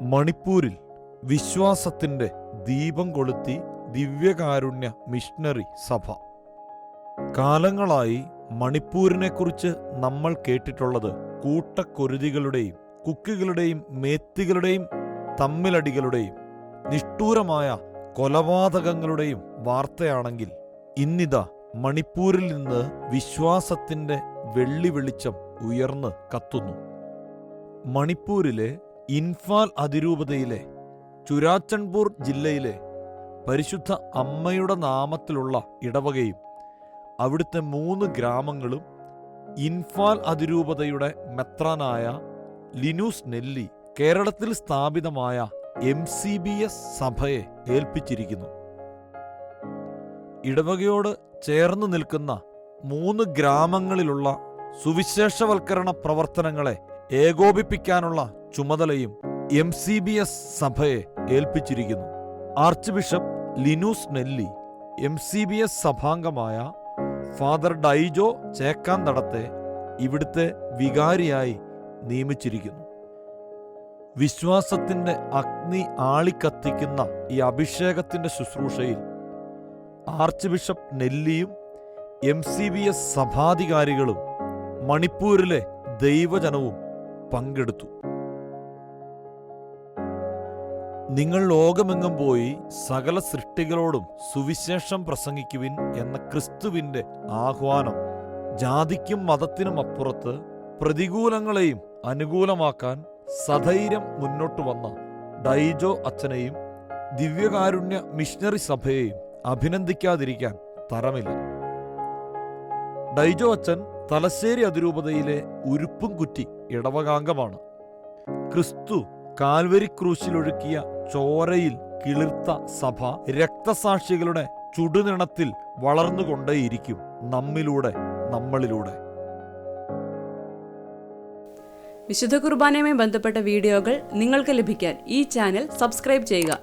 മണിപ്പൂരിൽ വിശ്വാസത്തിന്റെ ദീപം കൊളുത്തി ദിവ്യകാരുണ്യ മിഷണറി സഭ. കാലങ്ങളായി മണിപ്പൂരിനെക്കുറിച്ച് നമ്മൾ കേട്ടിട്ടുള്ളത് കൂട്ടക്കൊരുതികളുടെയും കുക്കികളുടെയും മേത്തികളുടെയും തമ്മിലടികളുടെയും നിഷ്ഠൂരമായ കൊലപാതകങ്ങളുടെയും വാർത്തയാണെങ്കിൽ ഇന്നിതാ മണിപ്പൂരിൽ നിന്ന് വിശ്വാസത്തിന്റെ വെള്ളി വെളിച്ചം ഉയർന്ന് കത്തുന്നു. മണിപ്പൂരിലെ ഇൻഫാൽ അതിരൂപതയിലെ ചുരാച്ചൺപൂർ ജില്ലയിലെ പരിശുദ്ധ അമ്മയുടെ നാമത്തിലുള്ള ഇടവകയും അവിടുത്തെ മൂന്ന് ഗ്രാമങ്ങളും ഇൻഫാൽ അതിരൂപതയുടെ മെത്രാനായ ലിനൂസ് നെല്ലി കേരളത്തിൽ സ്ഥാപിതമായ എം സി ബി എസ് സഭയെ ഏൽപ്പിച്ചിരിക്കുന്നു. ഇടവകയോട് ചേർന്ന് നിൽക്കുന്ന മൂന്ന് ഗ്രാമങ്ങളിലുള്ള സുവിശേഷവൽക്കരണ പ്രവർത്തനങ്ങളെ ഏകോപിപ്പിക്കാനുള്ള ചുമതലയും എം സി ബി എസ് സഭയെ ഏൽപ്പിച്ചിരിക്കുന്നു. Archbishop Linus Neli M C B S സഭാംഗമായ father Daijo ചേക്കാന്തടത്തെ ഇവിടുത്തെ വികാരിയായി നിയമിച്ചിരിക്കുന്നു. വിശ്വാസത്തിന്റെ അഗ്നി ആളിക്കത്തിക്കുന്ന ഈ അഭിഷേകത്തിന്റെ ശുശ്രൂഷയിൽ ആർച്ച് ബിഷപ്പ് നെല്ലിയും എം സി ബി എസ് സഭാധികാരികളും മണിപ്പൂരിലെ ദൈവജനവും പങ്കെടുത്തു. നിങ്ങൾ ലോകമെങ്ങും പോയി സകല സൃഷ്ടികളോടും സുവിശേഷം പ്രസംഗിക്കുവിൻ എന്ന ക്രിസ്തുവിന്റെ ആഹ്വാനം ജാതിക്കും മതത്തിനും അപ്പുറത്ത് പ്രതികൂലങ്ങളെയും അനുകൂലമാക്കാൻ സധൈര്യം മുന്നോട്ട് വന്ന ഡൈജോ അച്ഛനെയും ദിവ്യകാരുണ്യ മിഷണറി സഭയെയും അഭിനന്ദിക്കാതിരിക്കാൻ തരമില്ല. ഡൈജോ അച്ഛൻ തലശ്ശേരി അതിരൂപതയിലെ ഉരുപ്പും കുറ്റി ഇടവകാംഗമാണ്. ക്രിസ്തു കാൽവരി ക്രൂശിലൊഴുക്കിയ ചോരയിൽ കിളിർത്ത സഭ രക്തസാക്ഷികളുടെ ചുടുനിണത്തിൽ വളർന്നുകൊണ്ടേയിരിക്കും നമ്മിലൂടെ നമ്മളിലൂടെ. വിശുദ്ധ കുർബാനയുമായി ബന്ധപ്പെട്ട വീഡിയോകൾ നിങ്ങൾക്ക് ലഭിക്കാൻ ഈ ചാനൽ സബ്സ്ക്രൈബ് ചെയ്യുക.